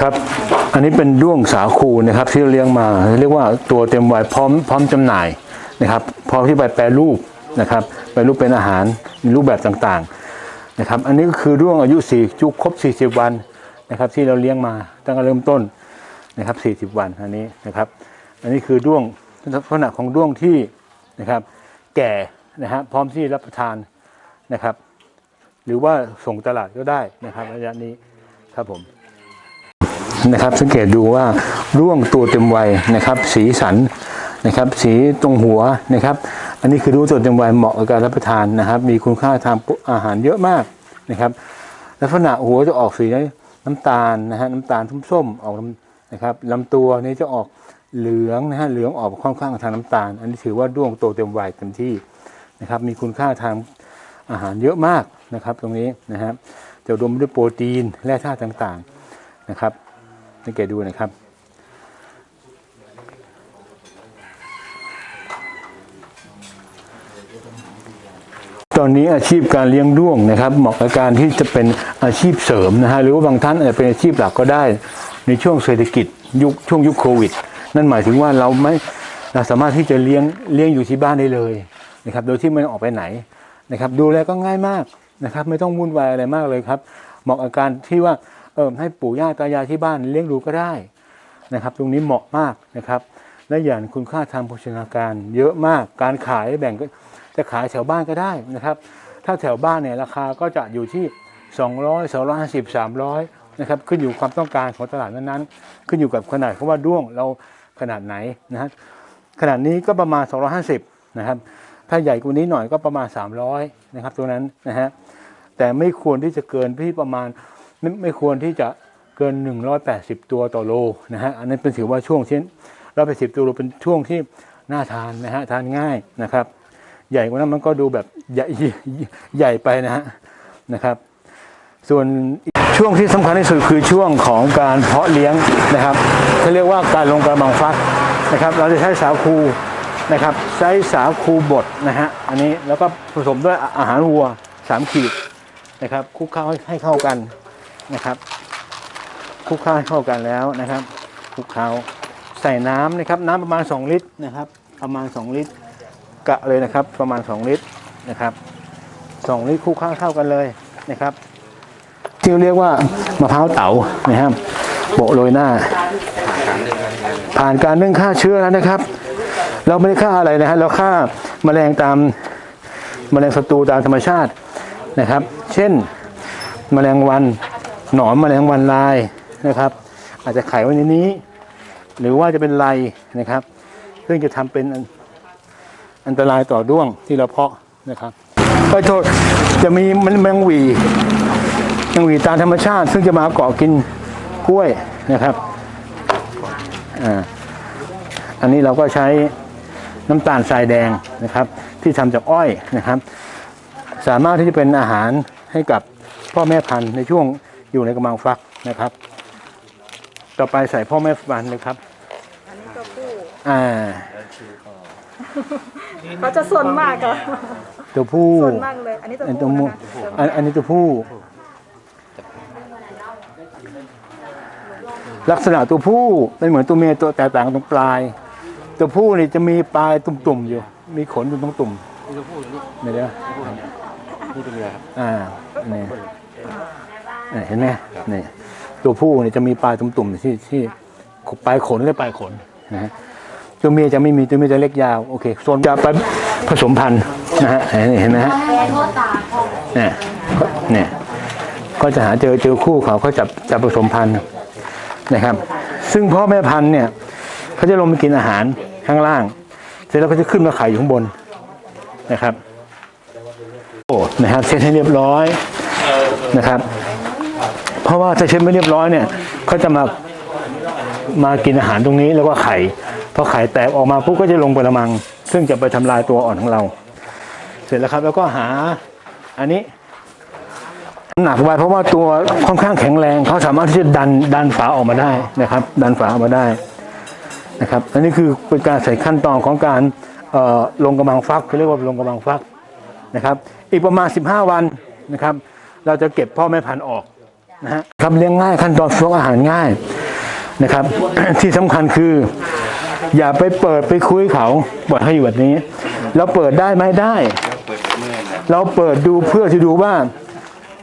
ครับ อันนี้เป็นด้วงสาคูนะครับ ที่เราเลี้ยงมา เรียกว่าตัวเต็มวัยพร้อมพร้อมจำหน่ายนะครับ พร้อมที่ไปแปรรูปนะครับแปรรูปเป็นอาหารมีรูปแบบต่างๆนะครับ อันนี้ก็คือด้วงอายุ4จุครบ 40 วันนะครับ ที่เราเลี้ยงมาตั้งแต่เริ่มต้นนะครับ 40 วันอันนี้นะครับ อันนี้คือด้วงลักษณะของด้วงที่นะครับ แก่นะฮะพร้อมที่รับประทานนะครับ หรือว่าส่งตลาดก็ได้นะครับระยะนี้ครับผม นะครับ สังเกตดูว่าร่วงตัวเต็มวัยนะครับ สีสันนะครับ สีตรงหัวนะครับ อันนี้คือร่วงตัวเต็มวัยเหมาะกับการรับประทานนะครับ มีคุณค่าทางอาหารเยอะมากนะครับ ลักษณะหัวจะออกสีน้ำตาลนะฮะน้ำตาลส้มๆออกนะครับลำตัวนี้จะออกเหลืองนะฮะเหลืองออกค่อนข้างทางน้ำตาล อันนี้ถือว่าร่วงโตเต็มวัยเต็มที่นะครับ มีคุณค่าทางอาหารเยอะมากนะครับ ตรงนี้นะครับจะรวมไปด้วยโปรตีนแร่ธาตุต่างๆนะครับ สังเกตดูนะครับ ตอนนี้อาชีพการเลี้ยงด้วงนะครับ เหมาะกับการที่จะเป็นอาชีพเสริมนะฮะหรือว่าบางท่านอาจจะเป็นอาชีพหลักก็ได้ในช่วงเศรษฐกิจยุคช่วงยุคโควิด นั่นหมายถึงว่าเราไม่เราสามารถที่จะเลี้ยงเลี้ยงอยู่ที่บ้านได้เลยนะครับโดยที่ไม่ต้องออกไปไหนนะครับดูแลก็ง่ายมากนะครับ ไม่ต้องวุ่นวายอะไรมากเลยครับเหมาะกับการที่ว่า เออให้ปู่ย่าตายายที่บ้านเลี้ยงดูก็ได้นะครับ ตรงนี้เหมาะมากนะครับ และอย่างคุณค่าทางโภชนาการ เยอะมากการขายแบ่งก็จะขายแถวบ้านก็ได้นะครับ ถ้าแถวบ้านเนี่ยราคาก็จะอยู่ที่ 200 250 300นะครับขึ้นอยู่ความต้องการของตลาดนั้นๆ ขึ้นอยู่กับขนาดของว่าด้วงเราขนาดไหนนะฮะขนาดนี้ก็ประมาณ 250นะครับถ้าใหญ่กว่านี้หน่อยก็ประมาณ 300นะครับตัวนั้นนะฮะแต่ไม่ควรที่จะเกินที่ประมาณ ไม่ไม่ควรที่จะเกิน 180 ตัวต่อโลนะฮะ อันนั้นเป็นถือว่าช่วงเช่น180 ตัวโลเป็นช่วงที่น่าทานนะฮะทานง่ายนะครับ ใหญ่กว่านั้นมันก็ดูแบบใหญ่ใหญ่ไปนะฮะนะครับ ส่วนช่วงที่สำคัญที่สุดคือช่วงของการเพาะเลี้ยงนะครับเขาเรียกว่าการลงกระมังฟักนะครับ เราจะใช้สาคูนะครับใช้สาคูบดนะฮะอันนี้แล้วก็ผสมด้วยอาหารวัวสามขีดนะครับคลุกเคล้าให้เข้ากัน นะครับคลุกเคล้าให้เข้ากันแล้วนะครับคลุกเคล้าใส่น้ำนะครับ น้ำประมาณ 2 ลิตรนะครับ ประมาณ 2 ลิตรกะเลยนะครับ ประมาณ 2 ลิตรนะครับ 2 ลิตรคลุกเคล้าเข้ากันเลยนะครับที่เรียกว่ามะพร้าวเต๋านะครับโปะโรยหน้า ผ่านการนึ่งฆ่าเชื้อแล้วนะครับ เราไม่ได้ฆ่าอะไรนะฮะเราฆ่าแมลงตามแมลงศัตรูตามธรรมชาตินะครับ เช่น แมลงวัน หนอนแมลงวันลายนะครับ อาจจะไขไว้ในนี้ หรือว่าจะเป็นไรนะครับ ซึ่งจะทำเป็นอันตรายต่อด้วงที่เราเพาะนะครับก็โทษจะมีมันแมงวีแมงวีตามธรรมชาติ ซึ่งจะมาเกาะกินกล้วยนะครับอ่าอันนี้เราก็ใช้น้ำตาลทรายแดงนะครับ ที่ทำจากอ้อยนะครับ สามารถที่จะเป็นอาหารให้กับพ่อแม่พันธุ์ในช่วง อยู่ในกำลังฟักนะครับ ต่อไปใส่พ่อแม่พันธุ์เลยครับ อันนี้ตัวผู้อ่า เขาจะส่วนมากอะตัวผู้ส่วนมากเลย อันนี้ตัวอันผู้ตัวผู้นะคะอันอันนี้ตัวผู้ ลักษณะตัวผู้ไม่เหมือนตัวเมียตัวแตกต่างตรงปลาย ตัวผู้นี่จะมีปลายตุ่มๆอยู่ มีขนอยู่ตรงตุ่มนี่ตัวผู้หรือลูกนี่เดี๋ยวนี่ตัวเมียครับอ่านี่นี่ เห็นไหมนี่ตัวผู้เนี่ยจะมีปลายตุ่มๆที่ที่ปลายขนและปลายขนนะฮะตัวเมียจะไม่มีตัวเมียจะเล็กยาวโอเคส่วนจะไปผสมพันธุ์นะฮะเห็นเห็นไหมฮะเนี่ยก็เนี่ยก็จะหาเจอเจอคู่เขาเขาจะจะผสมพันธุ์นะครับ ซึ่งพ่อแม่พันธุ์เนี่ยเขาจะลงไปกินอาหารข้างล่าง เสร็จแล้วก็จะขึ้นมาไข่อยู่ข้างบนนะครับโอ้นะครับเช็ดให้เรียบร้อยนะครับ เพราะว่าถ้าเช็ดไม่เรียบร้อยเนี่ยเขาจะมามากินอาหารตรงนี้แล้วก็ไข่พอไข่แตกออกมาปุ๊บก็จะลงกระมัง ซึ่งจะไปทำลายตัวอ่อนของเรา เสร็จแล้วครับ แล้วก็หาอันนี้หนักไว้เพราะว่าตัวค่อนข้างแข็งแรงเขาสามารถที่จะดันดันฝาออกมาได้นะครับ ดันฝาออกมาได้นะครับอันนี้คือเป็นการใส่ขั้นตอนของการลงกระมังฟักเขาเรียกว่าลงกระมังฟักนะครับ อีกประมาณ 15 วันนะครับ เราจะเก็บพ่อแม่พันธุ์ออก นะฮะครับเลี้ยงง่ายขั้นตอนฟอกอาหารง่ายนะครับ ที่สำคัญคือ อย่าไปเปิดไปคุยเขาปล่อยให้อยู่แบบนี้ เราเปิดได้ไหมได้ เราเปิดดูเพื่อที่ดูว่า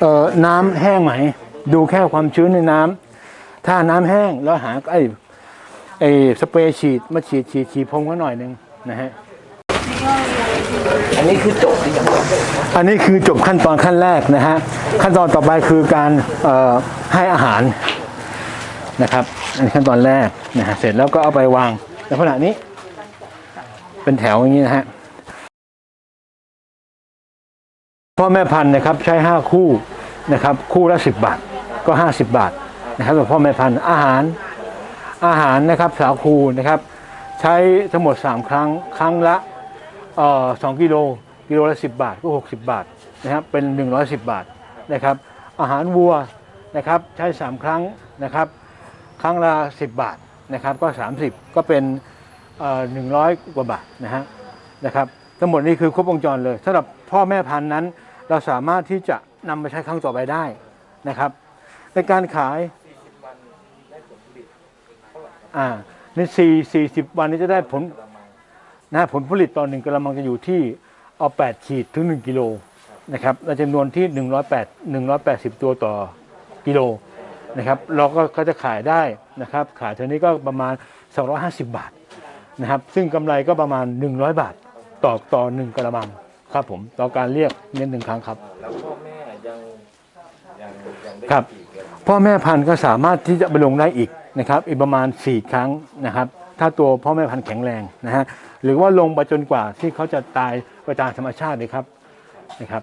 เอ่อน้ำแห้งไหม ดูแค่ความชื้นในน้ำถ้าน้ำแห้งแล้วหาไอ้ไอ้สเปรย์ฉีดมาฉีดฉีดฉีดพรมก็หน่อยหนึงนะฮะ อันนี้คือจบหรือยังอันนี้คือจบขั้นตอนขั้นแรกนะฮะขั้นตอนต่อไปคือการให้อาหารนะครับ อันนี้ขั้นตอนแรกนะฮะเสร็จแล้วก็เอาไปวางในขณะนี้ เป็นแถวอย่างนี้นะฮะพ่อแม่พันธุ์นะครับใช้ห้าคู่นะครับ คู่ละสิบบาทก็ห้าสิบบาทนะครับสำหรับพ่อแม่พันธุ์อาหารอาหารนะครับสาวคูนะครับ ใช้ทั้งหมดสามครั้งครั้งละ เอ่อสองกิโลกิโลละสิบบาทก็หกสิบบาทนะครับเป็นหนึ่งร้อยสิบบาทนะครับอาหารวัวนะครับใช้สามครั้งนะครับครั้งละสิบบาทนะครับก็สามสิบก็เป็นหนึ่งร้อยกว่าบาทนะฮะนะครับทั้งหมดนี้คือครบวงจรเลยสำหรับพ่อแม่พันธุ์นั้น เราสามารถที่จะนำไปใช้ครั้งต่อไปได้นะครับ ในการขายอ่าในสี่สี่สิบวันนี้จะได้ผล นะฮะผลผลิตต่อหนึ่งกระมังจะอยู่ที่เอา8ขีดถึง 1 กิโลนะครับและจำนวนที่ 108 180 ตัวต่อกิโลนะครับเราก็ก็จะขายได้นะครับขายเท่านี้ก็ประมาณ 250 บาทนะครับซึ่งกำไรก็ประมาณ 100 บาทต่อต่อหนึ่งกระมังครับผมต่อการเรียกเน้นหนึ่งครั้งครับแล้วพ่อแม่ยังยังยังได้ครับพ่อแม่พันธุ์ก็สามารถที่จะไปลงได้อีกนะครับอีกประมาณ 4 ครั้งนะครับ ถ้าตัวพ่อแม่พันธุ์แข็งแรงนะฮะหรือว่าลงไปจนกว่าที่เขาจะตายไปตามธรรมชาติเลยครับนะครับ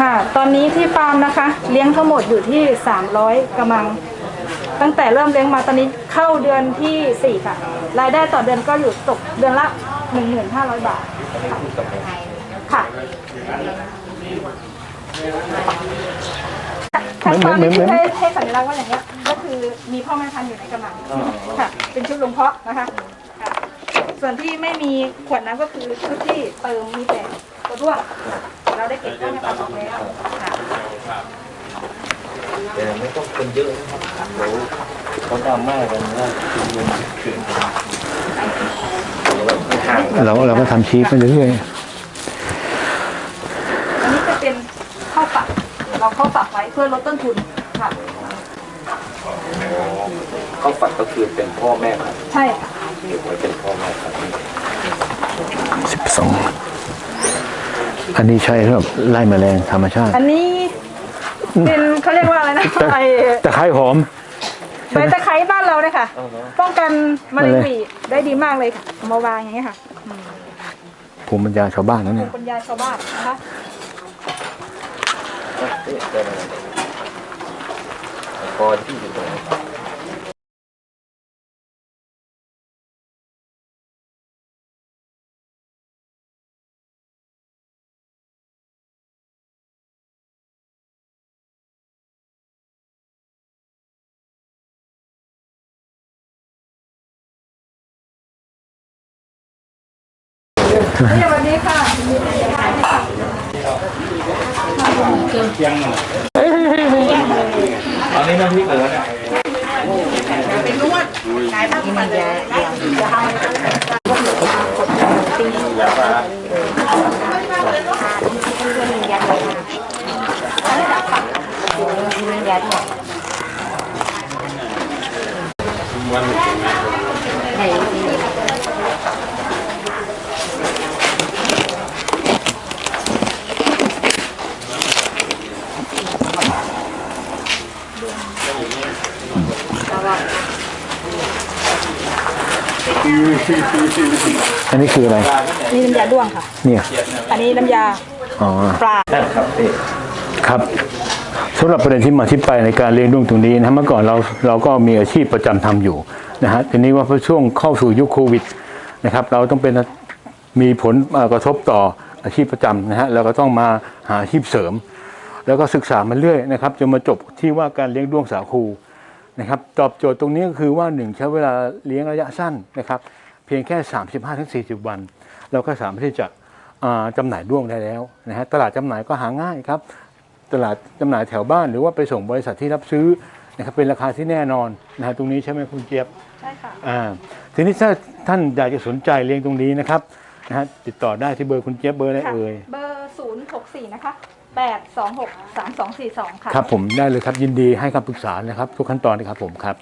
ค่ะ ตอนนี้ที่ฟาร์มนะคะ เลี้ยงทั้งหมดอยู่ที่ 300กระมัง ตั้งแต่เริ่มเลี้ยงมาตอนนี้เข้าเดือนที่ 4 ค่ะ รายได้ต่อเดือนก็อยู่ตกเดือนละ 1,500 บาท ค่ะ ขั้นตอนนี้คือให้ให้สัญลักษณ์ว่าอย่างเงี้ยก็คือมีพ่อแม่พันธุ์อยู่ในกระมังค่ะเป็นชุดลงเพาะนะคะค่ะส่วนที่ไม่มีขวดน้ำก็คือชุดที่เติมมีแต่ตัวด้วงเราได้เก็บพ่อแม่พันธุ์ออกแล้วค่ะแต่ไม่ต้องคนเยอะนะครับเดี๋ยวเขาดราม่ากันว่าคือเงินเขื่อนกันเดี๋ยวเราไม่ห่างกันเราเราก็ทำชีสไปเรื่อยอันนี้จะเป็นข้าวฝักเราเข้าฝักไว้เพื่อลดต้นทุนค่ะ เขาฝักก็คือเป็นพ่อแม่ครับใช่ค่ะเก็บไว้เป็นพ่อแม่ครับๆสิบสองอันนี้ใช่สำหรับไล่แมลงธรรมชาติ อันนี้เป็นเขาเรียกว่าอะไรนะไอตะไคร้หอมใบตะไคร้บ้านเราเนี่ยค่ะ ป้องกันมะเร็งหวีดได้ดีมากเลยค่ะเอามาวางอย่างเงี้ยค่ะ ภูมิปัญญาชาวบ้านนั่นเนี่ยปัญญาชาวบ้านนะคะ เอ๊ะได้ไหมพอที่อยู่ตรงนี้นี่วันนี้ค่ะอันนี้น้ำพริกเหลือเนี่ย อันนี้คืออะไร นี่น้ำยาด้วงค่ะ เนี่ย อันนี้น้ำยาอ๋อ ปลา ครับเอ๊ะครับสำหรับประเด็นที่มาที่ไปในการเลี้ยงด้วงตรงนี้นะเมื่อก่อนเราเราก็มีอาชีพประจำทำอยู่นะฮะทีนี้ว่าพอช่วงเข้าสู่ยุคโควิดนะครับ เราต้องเป็นมีผลเอ่อกระทบต่ออาชีพประจำนะฮะเราก็ต้องมาหาอาชีพเสริม แล้วก็ศึกษามาเรื่อยนะครับจนมาจบที่ว่าการเลี้ยงด้วงสาคู นะครับตอบโจทย์ตรงนี้ก็คือว่าหนึ่งใช้เวลาเลี้ยงระยะสั้นนะครับ เพียงแค่ 35-40 วัน เราก็สามารถที่จะอ่าจำหน่ายด้วงได้แล้วนะฮะตลาดจำหน่ายก็หาง่ายครับ ตลาดจำหน่ายแถวบ้าน หรือว่าไปส่งบริษัทที่รับซื้อนะครับเป็นราคาที่แน่นอนนะฮะตรงนี้ใช่ไหมคุณเจี๊ยบใช่ค่ะอ่าทีนี้ถ้าท่านอยากจะสนใจเลี้ยงตรงนี้นะครับนะฮะติดต่อได้ที่เบอร์คุณเจี๊ยบเบอร์อะไรค่ะเอ่ยเบอร์ศูนย์หกสี่นะคะ แปดสองหกสามสองสี่สองค่ะ ครับผมได้เลยครับยินดีให้คำปรึกษานะครับ ทุกขั้นตอนนะครับผมครับ